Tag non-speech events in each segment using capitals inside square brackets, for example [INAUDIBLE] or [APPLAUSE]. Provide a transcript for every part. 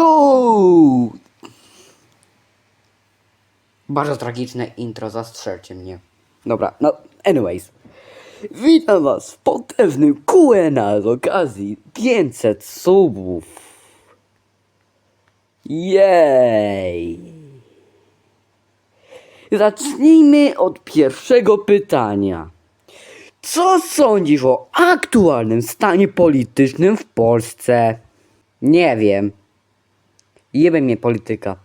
Yo! Bardzo tragiczne intro, zastrzelcie mnie. Dobra, no, anyways. Witam was w potężnym Q&A z okazji 500 subów. Jej! Zacznijmy od pierwszego pytania. Co sądzisz o aktualnym stanie politycznym w Polsce? Nie wiem. Jebie mnie polityka.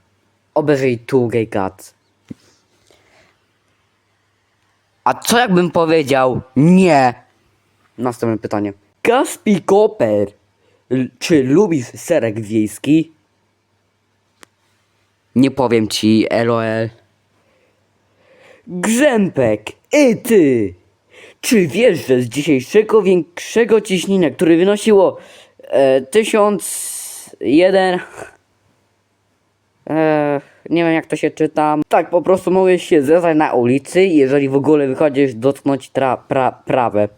Obejrzyj tu, gay cat. A co jakbym powiedział nie? Następne pytanie. Kaspi Koper. Czy lubisz serek wiejski? Nie powiem ci, LOL. Grzępek, i ty! Czy wiesz, że z dzisiejszego większego ciśnienia, które wynosiło e, 1001... Nie wiem jak to się czyta. Tak, po prostu mogłeś się zezać na ulicy, jeżeli w ogóle wychodzisz dotknąć tra, pra, prawe.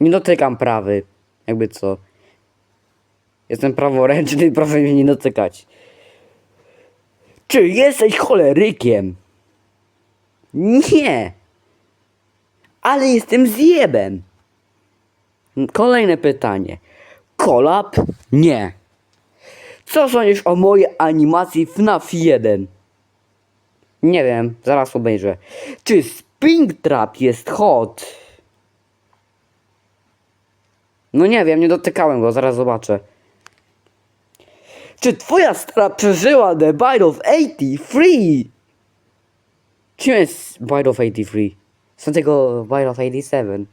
Nie dotykam prawy. Jakby co. Jestem praworęczny, [LAUGHS] proszę mnie nie dotykać. Czy jesteś cholerykiem? Nie. Ale jestem zjebem. Kolejne pytanie. Kolab? Nie. Co sądzisz o mojej animacji FNAF 1? Nie wiem, zaraz obejrzę. Czy Springtrap jest hot? No nie wiem, nie dotykałem go, zaraz zobaczę. Czy twoja stara przeżyła The Bite of 83? Czym jest Bite of 83? Są tego Bite of 87.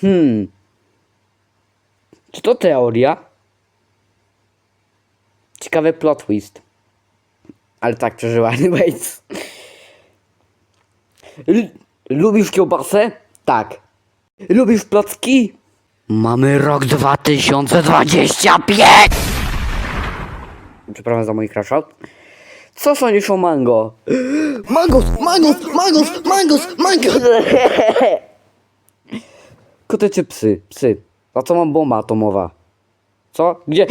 Hmm. Czy to teoria? Ciekawy plot twist. Ale tak przeżyła, [LAUGHS] anyways. L- lubisz kiełbasę? Tak. Lubisz placki? Mamy rok 2025! Przepraszam za mój crash out. Co sądzisz o mango? Mangos, mangos, mangos, mangos, mangos! Koty czy psy? Psy. A co mam bomba atomowa? Co? Gdzie?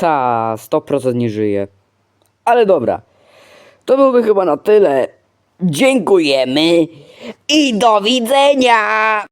Ta, 100% nie żyje. Ale dobra. To byłby chyba na tyle. Dziękujemy i do widzenia!